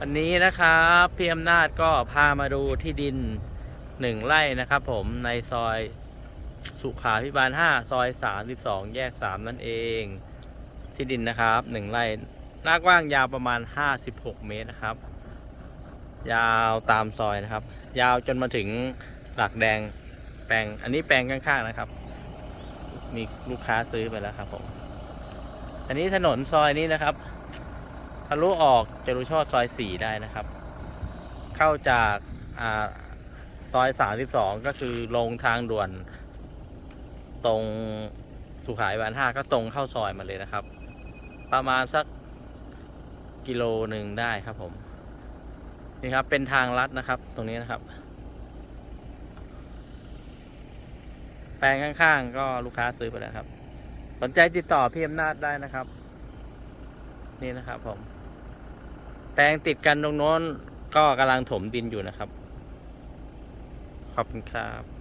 วันนี้นะครับพี่อำนาจก็พามาดูที่ดินหนึ่งไร่นะครับ ผมในซอยสุขาพิบาล5ซอย32แยก3นั่นเอง ที่ดินนะครับหนึ่งไร่หน้ากว้างยาวประมาณ56เมตรนะครับ ยาวตามซอยนะครับ ยาวจนมาถึงหลักแดงแปลงอันนี้แปลงข้างๆนะครับ มีลูกค้าซื้อไปแล้วครับผม อันนี้ถนนซอยนี้นะครับ ทะลุออกจรุชอดซอยสี่ได้นะครับ เข้าจากอ่าซอยสามสิบสองก็คือลงทางด่วนตรงสุขายบานห้าก็ตรงเข้าซอยมาเลยนะครับ ประมาณสักกิโลหนึ่งได้ครับผม นี่ครับเป็นทางลัดนะครับ ตรงนี้นะครับ แปลงข้างๆ ก็ลูกค้าซื้อไปแล้วครับ สนใจติดต่อพี่อำนาจได้นะครับ นี่นะครับผม แปลงติดกันตรงโน้นก็กำลังถมดินอยู่นะครับ ขอบคุณครับ